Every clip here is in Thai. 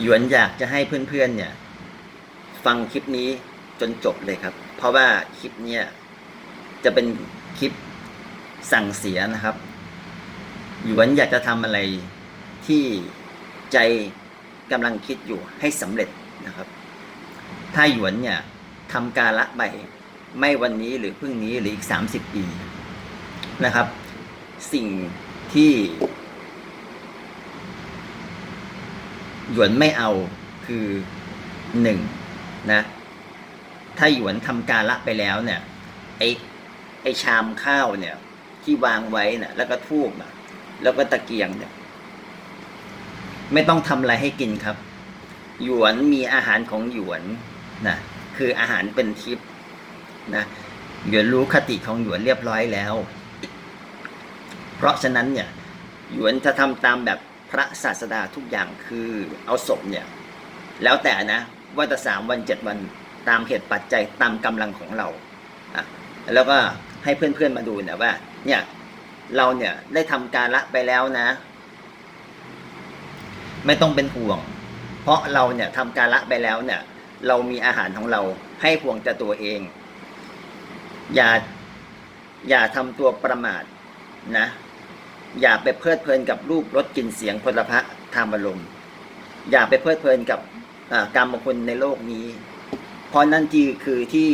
หยวนอยากจะให้เพื่อนๆเนี่ย ฟังคลิปนี้จนจบเลยครับ เพราะว่าคลิปเนี้ยจะเป็นคลิปสั่งเสียนะครับ หยวนอยากจะทำอะไรที่ใจกำลังคิดอยู่ให้สำเร็จนะครับ ถ้าหยวนเนี่ยทำการละไปไม่วันนี้หรือพรุ่งนี้หรืออีกสามสิบปีนะครับ สิ่งที่ หยวนไม่เอาคือหนึ่งนะถ้าหยวนทำการละไปแล้วเนี่ยไอไอชามข้าวเนี่ย ที่วางไว้น่ะ แล้วก็ทูบอะแล้วก็ตะเกียงเนี่ย ไม่ต้องทำอะไรให้กินครับ หยวนมีอาหารของหยวนนะคืออาหารเป็นทิพนะหยวนรู้คติของหยวนเรียบร้อยแล้ว เพราะฉะนั้นเนี่ย หยวนจะทำตามแบบ พระศาสดาทุกอย่างคือเอาศพเนี่ย แล้วแต่นะ ว่าจะสามวันเจ็ดวันตามเหตุปัจจัยตามกำลังของเราอะแล้วก็ให้เพื่อนๆมาดูเนี่ยว่า เนี่ยเราเนี่ยได้ทำการละไปแล้วนะ ไม่ต้องเป็นห่วง เพราะเราเนี่ยทำการละไปแล้วเนี่ย เรามีอาหารของเราให้ห่วงแต่ตัวเอง อย่าอย่าทำตัวประมาทนะ อย่าไปเพลิดเพลินกับรูปรสกลิ่นเสียงพลพระธรรมอารมณ์อย่าไปเพลิดเพลินกับอ่ากรรมคุณในโลกนี้ เพราะนั่นที่คือที่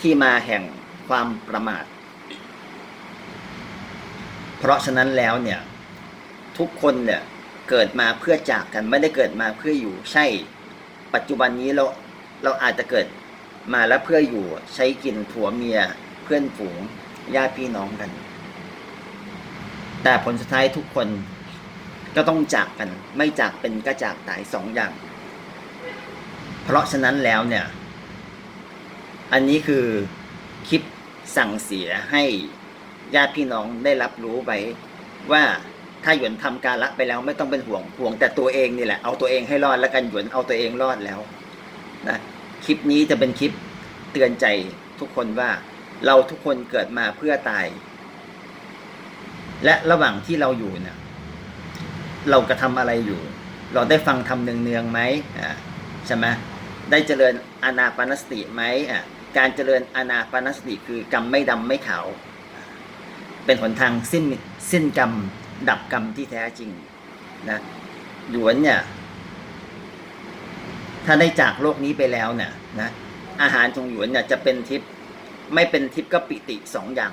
ที่มาแห่งความประมาท เพราะฉะนั้นแล้วเนี่ย ทุกคนเนี่ยเกิดมาเพื่อจากกันไม่ได้เกิดมาเพื่ออยู่ ใช่ ปัจจุบันนี้เราเราอาจจะเกิดมาแล้วเพื่ออยู่ใช้กินผัวเมียเพื่อนฝูงญาติพี่น้องกัน แต่ผลสุดท้ายทุกคนก็ต้องจากกัน ไม่จากเป็นก็จากตายสองอย่าง เพราะฉะนั้นแล้วเนี่ย อันนี้คือคลิปสั่งเสียให้ญาติพี่น้องได้รับรู้ไว้ว่าถ้าหยวนทำการละไปแล้วไม่ต้องเป็นห่วงห่วงแต่ตัวเองนี่แหละเอาตัวเองให้รอดแล้วกันหยวนเอาตัวเองรอดแล้วนะคลิปนี้จะเป็นคลิปเตือนใจทุกคนว่าเราทุกคนเกิดมาเพื่อตาย และระหว่างที่เราอยู่เนี่ย เรากระทำอะไรอยู่ เราได้ฟังทำเนืองๆไหมอ่าใช่ไหมได้เจริญอานาปานสติไหมอ่าการเจริญอานาปานสติคือกรรมไม่ดำไม่ขาว เป็นหนทางสิ้นสิ้นกรรม ดับกรรมที่แท้จริงนะหยวนเนี่ย ถ้าได้จากโลกนี้ไปแล้วเนี่ยนะอาหารของหยวนเนี่ยจะเป็นทิพย์ไม่เป็นทิพย์ก็ปิติสองอย่าง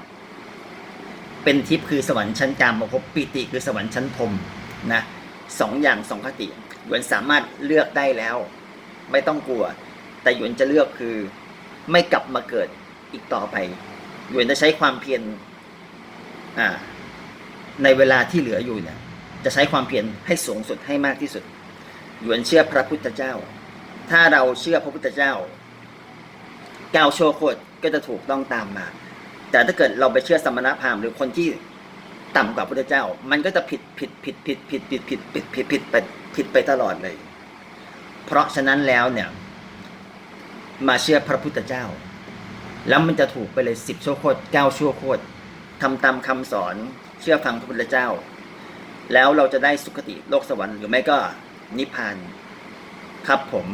เป็นทิพย์คือสวรรค์ชั้นกามภพปิติคือสวรรค์ชั้นพรมนะสองอย่างสองคติหยวนสามารถเลือกได้แล้ว ไม่ต้องกลัว แต่หยวนจะเลือกคือไม่กลับมาเกิดอีกต่อไปหยวนจะใช้ความเพียรในเวลาที่เหลืออยู่เนี่ย จะใช้ความเพียรให้สูงสุดให้มากที่สุดหยวนเชื่อพระพุทธเจ้า ถ้าเราเชื่อพระพุทธเจ้าก้าวโชโคตก็จะถูกต้องตามมา แต่ถ้าเกิดเราไปเชื่อสมณพราหมณ์หรือคนที่ต่ำกว่าพุทธเจ้า มันก็จะผิดผิดผิดผิดผิดผิดผิดผิดผิดผิดไปผิดไปตลอดเลย เพราะฉะนั้นแล้วเนี่ย มาเชื่อพระพุทธเจ้า แล้วมันจะถูกไปเลยสิบชั่วโคตรเก้าชั่วโคตรทำตามคำสอนเชื่อฟังพระพุทธเจ้า แล้วเราจะได้สุคติโลกสวรรค์หรือไม่ก็นิพพาน ครับผม